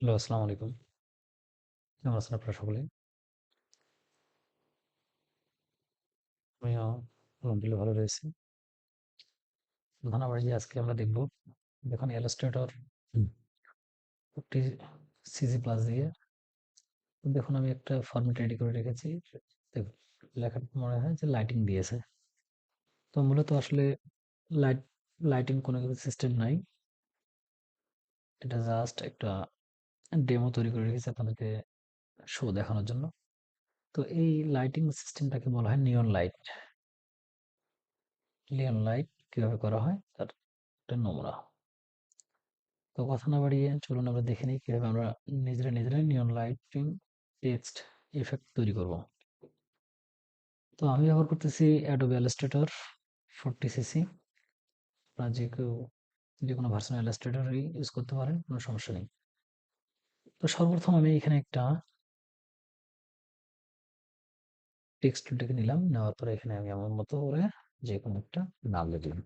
Hello, আসসালামু আলাইকুম। কেমন আছেন আপনারা সকলে? আমিও আলহামদুলিল্লাহ ভালো রয়েছি। ধন্যবাদ যে আজকে আমরা দেখব দেখুন ইলাস্ট্রেটর একটি সিজি প্লাস দিয়ে দেখুন আমি একটা ফরম্যাট রেডি করে রেখেছি। দেখুন লেখাটা মনে হয় যে লাইটিং দিয়েছে। তো মূলত আসলে লাইট লাইটিং কোনো কিছু সিস্টেম নাই। এটা জাস্ট একটা ডেমো তৈরি করে রেখেছি আপনাদেরকে শো দেখানোর জন্য। তো এই লাইটিং সিস্টেমটাকে বলা হয় নিয়ন লাইট। নিয়ন লাইট কীভাবে করা হয় তার একটা নমুনা। তো কথা না বাড়িয়ে চলুন আমরা দেখে নিই কীভাবে আমরা নিজেরা নিজেরাই নিয়ন লাইটিং টেক্সট ইফেক্ট তৈরি করব তো আমি ব্যবহার করতেছি অ্যাডোবি ইলাস্ট্রেটর ফোরটি সিসি আপনারা যে কেউ যে কোনো ভার্সন ইলাস্ট্রেটরই ইউজ করতে পারেন, কোনো সমস্যা নেই তো সর্বপ্রথম আমি এখানে একটা টেক্সট ডেকে নিলাম। নেওয়ার পরে এখানে আমি আমার মতো করে যে কোনো একটা নাম লিখলাম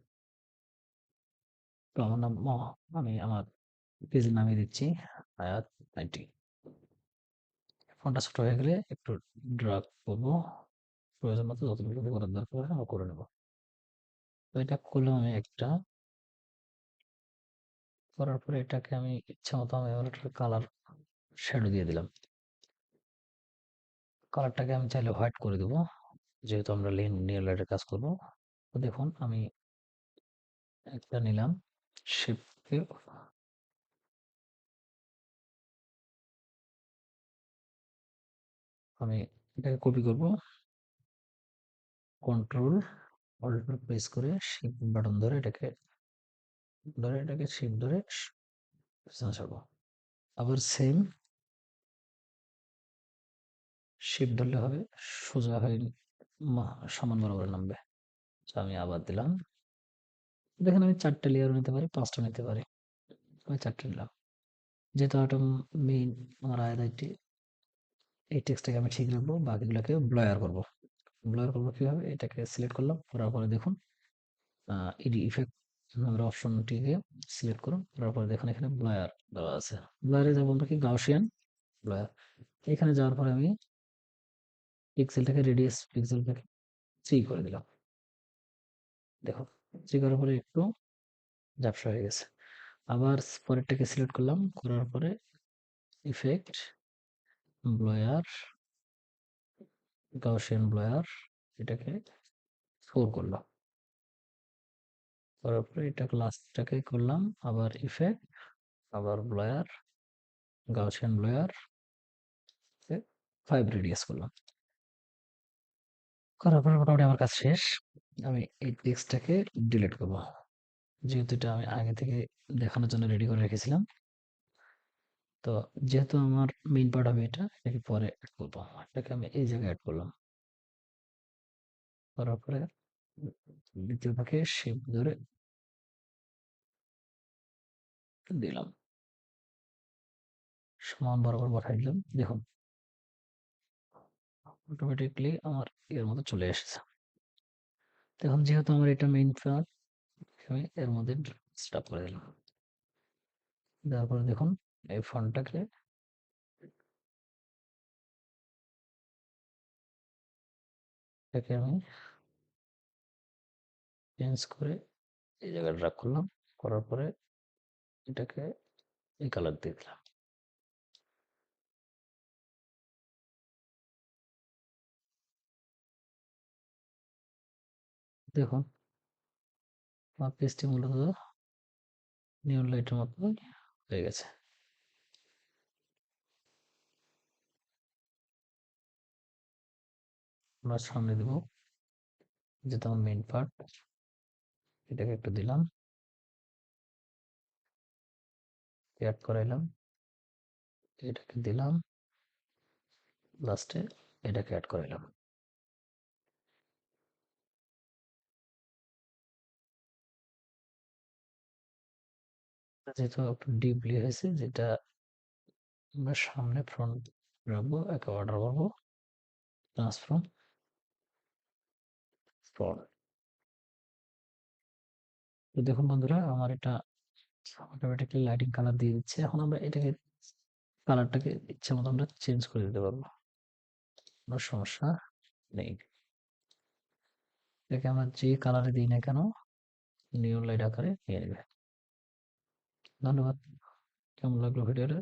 তো আমার নাম আমি আমার পেজের নামিয়ে দিচ্ছি আয়াত নাইনটি। ফোনটা ছোট হয়ে গেলে একটু ড্রাগ করব। প্রয়োজন মতো যতটুকু করার দরকার হয় আমরা করে নেব। তো এটা করলাম আমি একটা। করার পরে এটাকে আমি ইচ্ছা মতো আমি কালার শ্যাডো দিয়ে দিলাম। কালারটাকে আমি চাইলে হোয়াইট করে দেবো। যেহেতু আমরা লিন নিয়ার লাইটের কাজ করব। তো দেখুন, আমি একটা নিলাম শিপকে আমি এটাকে কপি করব। কন্ট্রোল অল্ট প্রেস করে শিপ বাটন ধরে এটাকে ধরে এটাকে শিপ ধরে ছাড়বো। আবার সেম শিপ ধরলে হবে, সোজা হয়ে সমান বরাবর নামবে। তো আমি আবার দিলাম। দেখেন আমি চারটে লেয়ার নিতে পারি, পাঁচটা নিতে পারি। আমি চারটে নিলাম। যেহেতু একটা মেইন আমার আয়দাইটি এই টেক্সটটাকে আমি ঠিক রাখব, বাকিগুলোকে ব্লয়ার করব। ব্লয়ার করব কীভাবে? এটাকে সিলেক্ট করলাম, করার পরে দেখুন ইডি ইফেক্ট আমরা অপশনটিকে সিলেক্ট করুন, করার পরে দেখুন এখানে ব্লয়ার দেওয়া আছে। ব্লয়ারে যাব আমরা কি গাউসিয়ান ব্লয়ার এখানে যাওয়ার পরে আমি পিক্সেলটাকে রেডিয়াস পিক্সেলটাকে থ্রি করে দিলাম। দেখো থ্রি করার পরে একটু ঝাপসা হয়ে গেছে। আবার পরেরটাকে সিলেক্ট করলাম, করার পরে ইফেক্ট ব্লয়ার গাউসিয়ান ব্লয়ার এটাকে ফোর করলাম। করার পরে এটা লাস্টটাকে করলাম, আবার ইফেক্ট আবার blur Gaussian blur five radius করলাম। করার পরে মোটামুটি আমার কাজ শেষ। আমি এই টেক্সটটাকে ডিলিট করব। যেহেতু এটা আমি আগে থেকে দেখানোর জন্য রেডি করে রেখেছিলাম। তো যেহেতু আমার মেইন পার্ট হবে এটা, এটাকে পরে অ্যাড করব। এটাকে আমি এই জায়গায় অ্যাড করলাম। করার পরে দ্বিতীয় ভাগে শেপ ধরে দিলাম। সমান বরাবর পাঠাই দিলাম। দেখুন অটোমেটিকলি আমার এর মধ্যে চলে এসেছে। এখন যেহেতু আমার এটা মেইন পার্ট আমি এর মধ্যে স্টপ করে দিলাম। দেওয়ার পরে দেখুন, এই ফন্টটাকে এটাকে আমি চেঞ্জ করে এই জায়গায় ড্রাগ করলাম। করার পরে এটাকে এই কালার দিয়ে দিলাম। দেখুন আমার পেজটি মূলত নিয়ন লাইটের মতো হয়ে গেছে। আমরা সামনে দেব যেটা আমার মেইন পার্ট এটাকে একটু দিলাম। অ্যাড করাইলাম এটাকে দিলাম লাস্টে এটাকে অ্যাড করাইলাম। যেহেতু ডিপলি হয়েছে, যেটা আমরা সামনে ফ্রন্ট রাখব, একে অর্ডার করব। ট্রান্সফর্ম দেখুন বন্ধুরা, আমার এটা অটোমেটিকলি লাইটিং কালার দিয়ে দিচ্ছে। এখন আমরা এটাকে কালারটাকে ইচ্ছা মতো আমরা চেঞ্জ করে দিতে পারব। কোনো সমস্যা নেই। এটাকে আমরা যে কালারে দিই না কেন নিউ লাইট আকারে নিয়ে নেবে। ধন্যবাদ। কেমন লাগল ভিডিওটা?